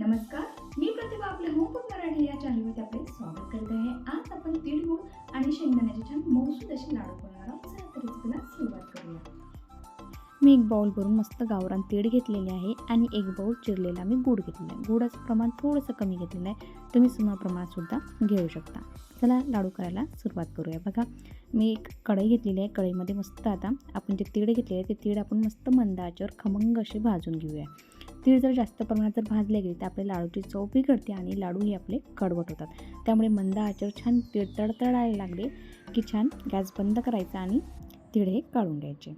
नमस्कार. मी प्रतिभा आपल्या होमकुक मराठी या चॅनलमध्ये आपले स्वागत करत आहे. आज आपण तिळगुळ आणि शेंगदाण्याचे छान मौसूद असे लाडू बनवणार आहोत. चला तर रेसिपीला सुरुवात करूया. मी एक बाऊल भरून मस्त गावरान तीळ घेतलेले आहे आणि एक बाऊल चिरलेला मी गूळ घेतलेला आहे. गुळाचं प्रमाण थोडंसं कमी घेतलेलं आहे. तुम्ही सम प्रमाणातसुद्धा घेऊ शकता. चला लाडू करायला सुरुवात करूया. बघा मी एक कढई घेतलेली आहे. कढईमध्ये मस्त आता आपण जे तीळ घेतलेले आहे ते तीळ आपण मस्त मंदाच्यावर खमंग असे भाजून घेऊया. तीळ जर जास्त प्रमाणात जर भाजले गेले तर आपल्या लाडूची चव बिघडते आणि लाडूही आपले कडवट होतात. त्यामुळे मंद आचर छान तीळ तडतडायला लागले की छान गॅस बंद करायचा आणि तीळ हे काढून घ्यायचे.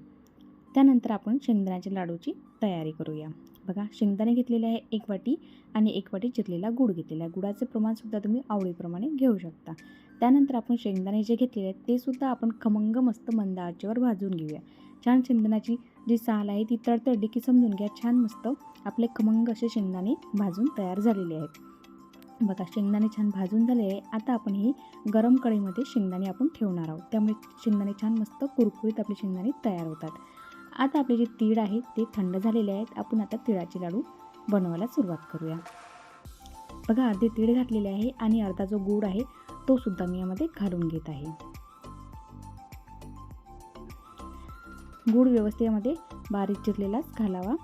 त्यानंतर आपण शेंगदाण्याच्या लाडूची तयारी करूया. बघा शेंगदाणे घेतलेले आहे एक वाटी आणि एक वाटी चिरलेला गूळ घेतलेला आहे. गुळाचे प्रमाणसुद्धा तुम्ही आवडीप्रमाणे घेऊ शकता. त्यानंतर आपण शेंगदाणे जे घेतलेले आहेत ते सुद्धा आपण खमंग मस्त मंद आचेवर भाजून घेऊया. छान शेंगदाण्याची जी साल आहे ती तडतडली की समजून घ्या. छान मस्त आपले खमंग असे शेंगदाणे भाजून तयार झालेले आहेत. बघा शेंगदाणे छान भाजून झाले आहे. आता आपण ही गरम कढईमध्ये शेंगदाणे आपण ठेवणार आहोत. त्यामुळे शेंगदाणे छान मस्त कुरकुरीत आपले शेंगदाणे तयार होतात. आता आपले जे तीळ आहेत ते थंड झालेले आहेत. आपण आता तिळाचे लाडू बनवायला सुरुवात करूया. बघा अर्धे तीळ घातलेले आहे आणि अर्धा जो गूळ आहे तो सुद्धा मी यामध्ये घालून घेत आहे. गूळ व्यवस्थित यामध्ये बारीक चिरलेलाच घालावा.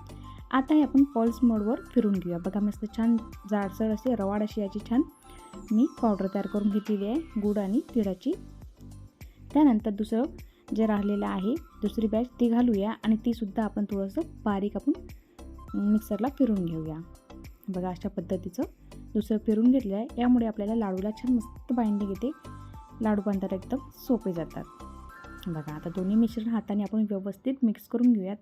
आता हे आपण पल्स मोडवर फिरून घेऊया. बघा मस्त छान जाडसर असे रवाड अशी याची छान मी पावडर तयार करून घेतलेली आहे गूळ आणि तिळाची. त्यानंतर दुसरं जे राहिलेलं आहे दुसरी बॅच ती घालूया आणि तीसुद्धा आपण थोडंसं बारीक आपण मिक्सरला फिरून घेऊया. बघा अशा पद्धतीचं दुसरं फिरून घेतलं आहे. यामुळे आपल्याला लाडूला छान मस्त बाइंडिंग येते. लाडू बांधायला एकदम सोपे जातात. बघा आता दोन्ही मिश्रण हाताने आपण व्यवस्थित मिक्स करून घेऊयात.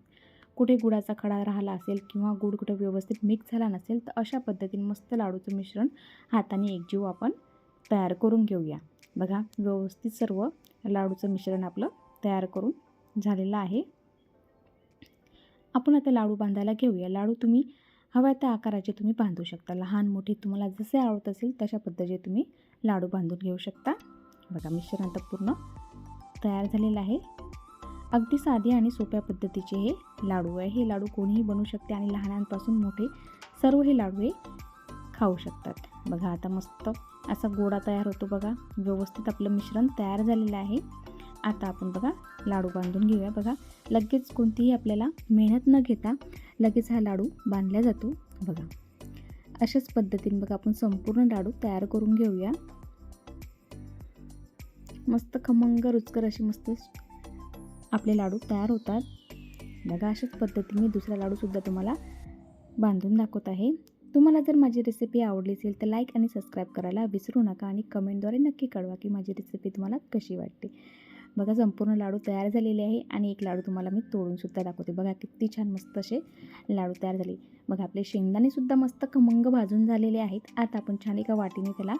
कुठे गुळाचा खडा राहिला असेल किंवा गुड कुठे व्यवस्थित मिक्स झाला नसेल तर अशा पद्धतीने मस्त लाडूचं मिश्रण हाताने एकजीव आपण तयार करून घेऊया. बघा व्यवस्थित सर्व लाडूचं मिश्रण आपलं तयार करून झालेलं आहे. आपण आता लाडू बांधायला घेऊया. लाडू तुम्ही हव्या त्या आकाराचे तुम्ही बांधू शकता. लहान मोठे तुम्हाला जसे आवडत असेल तशा पद्धतीचे तुम्ही लाडू बांधून घेऊ शकता. बघा मिश्रण आता पूर्ण तयार झालेला आहे. अगदी साधी आणि सोप्या पद्धतीचे हे लाडू आहे. हे लाडू कोणीही बनवू शकते आणि लहानांपासून मोठे सर्व हे लाडू हे खाऊ शकतात. बघा आता मस्त असा गोडा तयार होतो बघा. व्यवस्थित आपलं मिश्रण तयार झालेलं आहे. आता आपण बघा लाडू बांधून घेऊया बघा. लगेच कोणतीही आपल्याला मेहनत न घेता लगेच हा लाडू बांधला जातो बघा. अशाच पद्धतीने बघा आपण संपूर्ण लाडू तयार करून घेऊया. मस्त खमंग रुचकर अशी मस्त आपले लाडू तयार होतात. बघा अशाच पद्धतीने दुसरा लाडूसुद्धा तुम्हाला बांधून दाखवत आहे. तुम्हाला जर माझी रेसिपी आवडली असेल तर लाईक आणि सबस्क्राईब करायला विसरू नका आणि कमेंटद्वारे नक्की कळवा की माझी रेसिपी तुम्हाला कशी वाटते. बघा संपूर्ण लाडू तयार झालेले आहे आणि एक लाडू तुम्हाला मी तोडूनसुद्धा दाखवते. बघा किती छान मस्त असे लाडू तयार झाले. बघा आपले शेंगदाणेसुद्धा मस्त खमंग भाजून झालेले आहेत. आता आपण छान एका वाटीने त्याला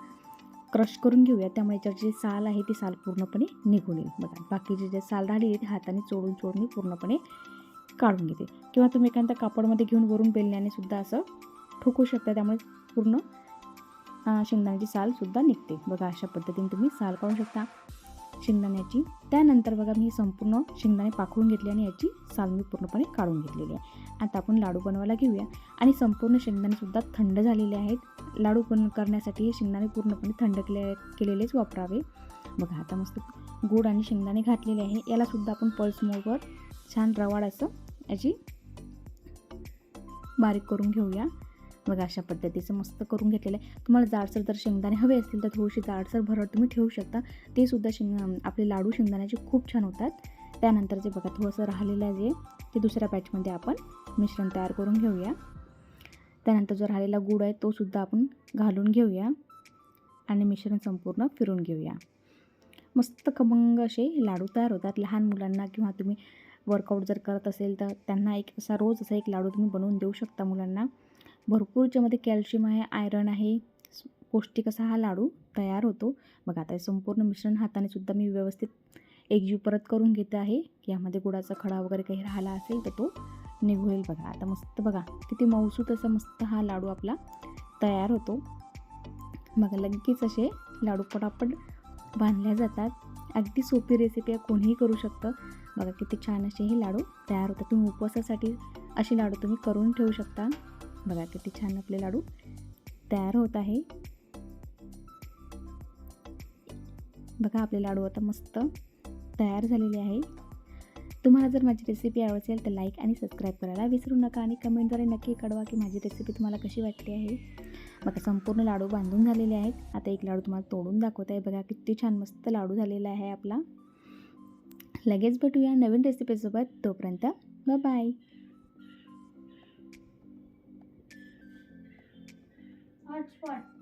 क्रश करून घेऊया. त्यामुळे याच्यावर जी साल आहे ती साल पूर्णपणे निघून येईल. बघा बाकीचे जे साल राहिली ते हाताने चोडून चोळून मी पूर्णपणे काढून घेते. किंवा तुम्ही एखाद्या कापडमध्ये घेऊन वरून बेलण्याने सुद्धा असं ठोकू शकता. त्यामुळे पूर्ण शेंगदाण्याची सालसुद्धा निघते. बघा अशा पद्धतीने तुम्ही साल काढू शकता. शेंगदाण्याची. त्यानंतर बघा मी संपूर्ण शेंगदाणे पाखळून घेतले आणि याची साल मी पूर्णपणे काढून घेतलेली आहे. आता आपण लाडू बनवायला घेऊया. आणि संपूर्ण शेंगदाणेसुद्धा थंड झालेले आहेत. लाडू बन करण्यासाठी हे शेंगदाणे पूर्णपणे थंड केले केलेलेच वापरावे. बघा आता मस्त गोड आणि शेंगदाणे घातलेले आहे. यालासुद्धा आपण पल्स मोडवर छान रवाड असं याची बारीक करून घेऊया. बघा अशा पद्धतीचं मस्त करून घेतलेलं आहे. तुम्हाला जाडसर जर शेंगदाणे हवे असतील तर थोडीशी जाडसर भरड तुम्ही ठेवू शकता. ते सुद्धा शेंग आपले लाडू शेंगदाण्याचे खूप छान होतात. त्यानंतर जे बघा थोडंसं राहिलेलं जे ते दुसऱ्या बॅचमध्ये आपण मिश्रण तयार करून घेऊया. त्यानंतर जो राहिलेला गूळ आहे तो सुद्धा आपण घालून घेऊया आणि मिश्रण संपूर्ण फिरून घेऊया. मस्त खमंग असे लाडू तयार होतात. लहान मुलांना किंवा तुम्ही वर्कआउट जर करत असेल तर त्यांना एक असा रोज असा एक लाडू तुम्ही बनवून देऊ शकता मुलांना. भरपूर याच्यामध्ये कॅल्शियम आहे आयरन आहे पौष्टिक असा हा लाडू तयार होतो. बघा आता संपूर्ण मिश्रण हाताने सुद्धा मी व्यवस्थित एकजीव परत करून घेते आहे. की यामध्ये गुळाचा खडा वगैरे काही राहिला असेल तर तो निघूल बघा. आता मस्त बघा किती मौसूत असा मस्त हा लाडू आपला तयार होतो. बघा लगेच असे लाडू पटापट बांधल्या जातात. अगदी सोपी रेसिपी आहे कोणीही करू शकतं. बघा किती छान असे हे लाडू तयार होतात. तुम्ही उपवासासाठी असे लाडू तुम्ही करून ठेवू शकता. बघा किती छान आपले लाडू तयार होत आहे. बघा आपले लाडू आता मस्त तयार झालेले आहे. तुम्हाला जर माझी रेसिपी आवडत असेल तर लाईक आणि सबस्क्राईब करायला विसरू नका आणि कमेंटद्वारे नक्की कळवा की माझी रेसिपी तुम्हाला कशी वाटली आहे. बघा संपूर्ण लाडू बांधून झालेले आहेत. आता एक लाडू तुम्हाला तोडून दाखवत आहे. बघा किती छान मस्त लाडू झालेला आहे आपला. लगेच भेटूया नवीन रेसिपीसोबत तोपर्यंत बाय hotspot